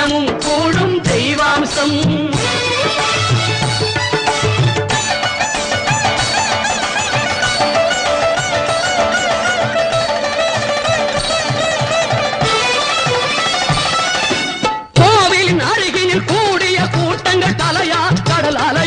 தினமும் கூடும் தெய்வாம்சம். கோவிலின் அருகினில் கூடிய கூட்டங்கள் தலையா கடலால